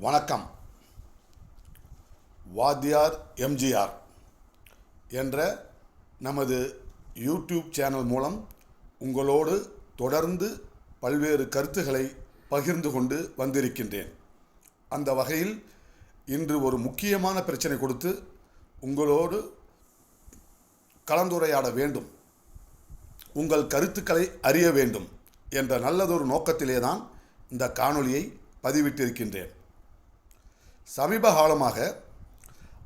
வணக்கம். வாத்தியார் எம்ஜிஆர் என்ற நமது யூடியூப் சேனல் மூலம் உங்களோடு தொடர்ந்து பல்வேறு கருத்துக்களை பகிர்ந்து கொண்டு வந்திருக்கின்றேன். அந்த வகையில் இன்று ஒரு முக்கியமான பிரச்சனை கொடுத்து உங்களோடு கலந்துரையாட வேண்டும். உங்கள் கருத்துக்களை அறிய வேண்டும் என்ற நல்லதொரு நோக்கத்திலே தான் இந்த காணொளியை பதிவிட்டிருக்கின்றேன். சமீப காலமாக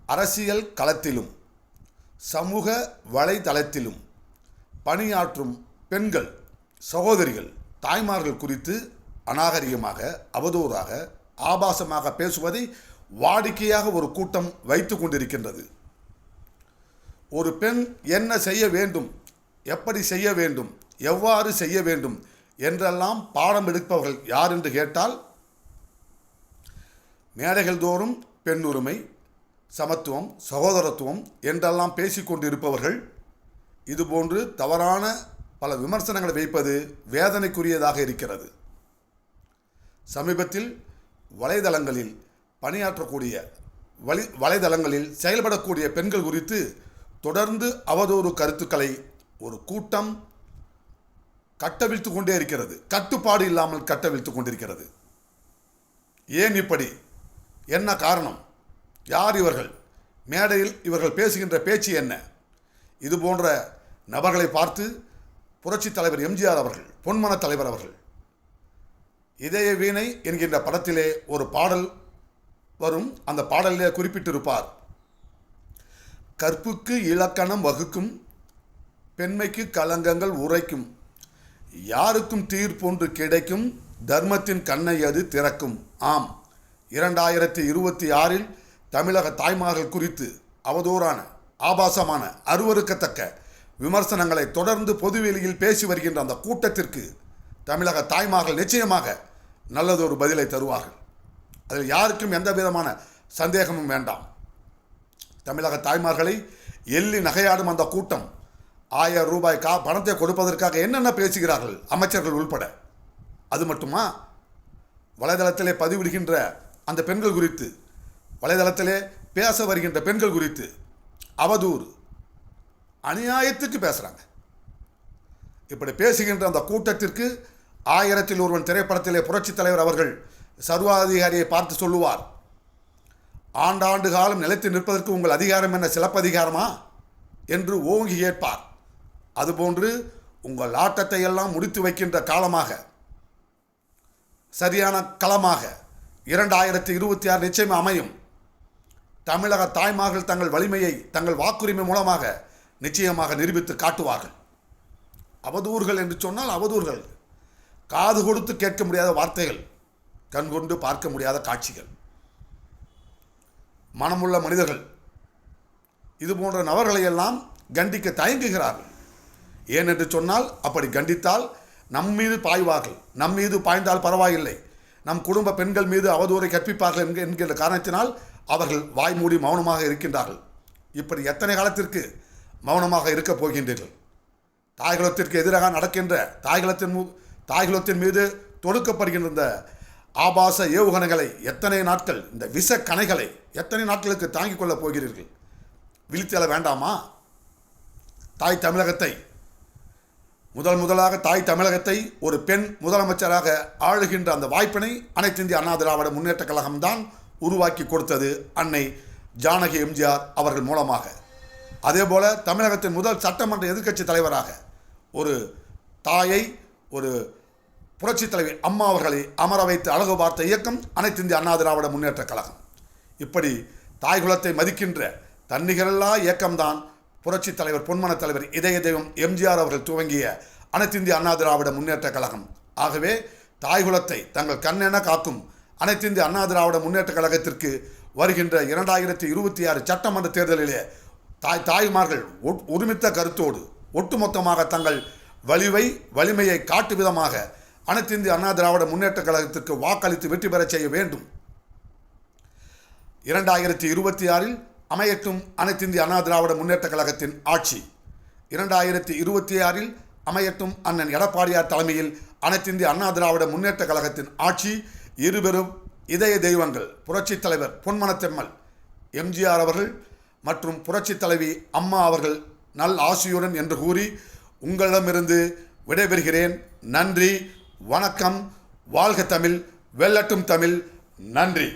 அரசியல் களத்திலும் சமூக வலைதளத்திலும் பணியாற்றும் பெண்கள் சகோதரிகள் தாய்மார்கள் குறித்து அநாகரிகமாக அவதூறாக ஆபாசமாக பேசுவதை வாடிக்கையாக ஒரு கூட்டம் வைத்து கொண்டிருக்கின்றது. ஒரு பெண் என்ன செய்ய வேண்டும் எப்படி செய்ய வேண்டும் எவ்வாறு செய்ய வேண்டும் என்றெல்லாம் பாடம் எடுப்பவர்கள் யார் என்று கேட்டால் மேடைகள் தோறும் பெண் உரிமை சமத்துவம் சகோதரத்துவம் என்றெல்லாம் பேசிக்கொண்டிருப்பவர்கள் இதுபோன்று தவறான பல விமர்சனங்களை வைப்பது வேதனைக்குரியதாக இருக்கிறது. சமீபத்தில் வலைதளங்களில் பணியாற்றக்கூடிய வலை வலைதளங்களில் செயல்படக்கூடிய பெண்கள் குறித்து தொடர்ந்து அவதூறு கருத்துக்களை ஒரு கூட்டம் கட்டவிழ்த்து கொண்டே இருக்கிறது. கட்டுப்பாடு இல்லாமல் கட்டவிழ்த்து கொண்டிருக்கிறது. ஏன் இப்படி? என்ன காரணம்? யார் இவர்கள்? மேடையில் இவர்கள் பேசுகின்ற பேச்சு என்ன? இது போன்ற நபர்களை பார்த்து புரட்சித் தலைவர் எம்ஜிஆர் அவர்கள் பொன்மன தலைவர் அவர்கள் இதய வீணை என்கின்ற படத்திலே ஒரு பாடல் வரும். அந்த பாடலிலே குறிப்பிட்டிருப்பார். கற்புக்கு இலக்கணம் வகுக்கும் பெண்மைக்கு கலங்கங்கள் உரைக்கும் யாருக்கும் தீர்ப்பொன்று கிடைக்கும் தர்மத்தின் கண்ணை அது திறக்கும். ஆம். இரண்டாயிரத்தி இருபத்தி ஆறில் தமிழக தாய்மார்கள் குறித்து அவதூறான ஆபாசமான அருவருக்கத்தக்க விமர்சனங்களை தொடர்ந்து பொதுவெளியில் பேசி வருகின்ற அந்த கூட்டத்திற்கு தமிழக தாய்மார்கள் நிச்சயமாக நல்லதொரு பதிலை தருவார்கள். அதில் யாருக்கும் எந்த விதமான சந்தேகமும் வேண்டாம். தமிழக தாய்மார்களை எள்ளி நகையாடும் அந்த கூட்டம் ஆயிரம் ரூபாய் கா பணத்தை கொடுப்பதற்காக என்னென்ன பேசுகிறார்கள் அமைச்சர்கள் உள்பட. அது மட்டுமா? வலைதளத்திலே பதிவிடுகின்ற அந்த பெண்கள் குறித்து வலைதளத்திலே பேச வருகின்ற பெண்கள் குறித்து அவதூறு அநியாயத்துக்கு பேசுகிறாங்க இப்படி பேசுகின்ற அந்த கூட்டத்திற்கு ஆயிரத்தில் ஒருவன் திரைப்படத்திலே புரட்சித் தலைவர் அவர்கள் சர்வாதிகாரியை பார்த்து சொல்லுவார். ஆண்டாண்டு காலம் நிலைத்து நிற்பதற்கு உங்கள் அதிகாரம் என்ன சிலப்பதிகாரமா? என்று ஓங்கி கேட்பார். அதுபோன்று உங்கள் ஆட்டத்தை எல்லாம் முடித்து வைக்கின்ற காலமாக சரியான களமாக இரண்டாயிரத்தி இருபத்தி ஆறு நிச்சயம் அமையும். தமிழக தாய்மார்கள் தங்கள் வலிமையை தங்கள் வாக்குரிமை மூலமாக நிச்சயமாக நிரூபித்து காட்டுவார்கள். அவதூறுகள் என்று சொன்னால் அவதூறுகள். காது கொடுத்து கேட்க முடியாத வார்த்தைகள். கண்கொண்டு பார்க்க முடியாத காட்சிகள். மனமுள்ள மனிதர்கள். இது போன்ற நபர்களை எல்லாம் கண்டிக்க தயங்குகிறார்கள். ஏனென்று சொன்னால் அப்படி கண்டித்தால் நம் மீது பாய்வார்கள். நம் மீது பாய்ந்தால் பரவாயில்லை. நம் குடும்ப பெண்கள் மீது அவதூறை கற்பிப்பார்கள் என்க- என்கின்ற காரணத்தினால் அவர்கள் வாய் மூடி மௌனமாக இருக்கின்றார்கள். இப்படி எத்தனை காலத்திற்கு மௌனமாக இருக்கப் போகின்றீர்கள்? தாய்குலத்திற்கு எதிராக நடக்கின்ற தாய்குலத்தின் தாய்குலத்தின் மீது தொடுக்கப்படுகின்ற இந்த ஆபாச ஏவுகணைகளை எத்தனை நாட்கள் இந்த விஷ கணைகளை எத்தனை நாட்களுக்கு தாங்கிக் கொள்ளப் போகிறீர்கள்? விழித்தெழ வேண்டாமா? தாய் தமிழகத்தை முதல் முதலாக தாய் தமிழகத்தை ஒரு பெண் முதலமைச்சராக ஆளுகின்ற அந்த வாய்ப்பினை அனைத்து இந்திய அண்ணா திராவிட முன்னேற்ற கழகம்தான் உருவாக்கி கொடுத்தது அன்னை ஜானகி எம்ஜிஆர் அவர்கள் மூலமாக. அதேபோல தமிழகத்தின் முதல் சட்டமன்ற எதிர்க்கட்சி தலைவராக ஒரு தாயை ஒரு புரட்சித் தலைவி அம்மா அவர்களை அமர வைத்து அழகு பார்த்த இயக்கம் அனைத்து இந்திய அண்ணா திராவிட முன்னேற்ற கழகம். இப்படி தாய்குலத்தை மதிக்கின்ற தன்னிகரல்லா இயக்கம்தான் புரட்சித் தலைவர் பொன்மன தலைவர் இதய தெய்வம் எம்ஜிஆர் அவர்கள் துவங்கிய அனைத்திந்திய அண்ணா திராவிட முன்னேற்ற கழகம். ஆகவே தாய்குலத்தை தங்கள் கண்ணென காக்கும் அனைத்திந்திய அண்ணா திராவிட முன்னேற்ற கழகத்திற்கு வருகின்ற இரண்டாயிரத்தி இருபத்தி ஆறு சட்டமன்ற தேர்தலிலே தாய் தாய்மார்கள் ஒருமித்த கருத்தோடு ஒட்டுமொத்தமாக தங்கள் வலிவை வலிமையை காட்டு விதமாக அனைத்திந்திய அண்ணா திராவிட முன்னேற்ற கழகத்திற்கு வாக்களித்து வெற்றி பெறச் செய்ய வேண்டும். இரண்டாயிரத்தி இருபத்தி ஆறில் அமையட்டும் அனைத்து இந்திய அண்ணா திராவிட முன்னேற்ற கழகத்தின் ஆட்சி. இரண்டாயிரத்தி இருபத்தி ஆறில் அமையட்டும் அண்ணன் எடப்பாடியார் தலைமையில் அனைத்து இந்திய அண்ணா திராவிட முன்னேற்ற கழகத்தின் ஆட்சி. இருபெரும் இதய தெய்வங்கள் புரட்சித் தலைவர் பொன்மனத்தெம்மல் எம்ஜிஆர் அவர்கள் மற்றும் புரட்சித் தலைவி அம்மா அவர்கள் நல் ஆசியுடன் என்று கூறி உங்களிடமிருந்து விடைபெறுகிறேன். நன்றி வணக்கம் வாழ்க தமிழ் வெல்லட்டும் தமிழ் நன்றி.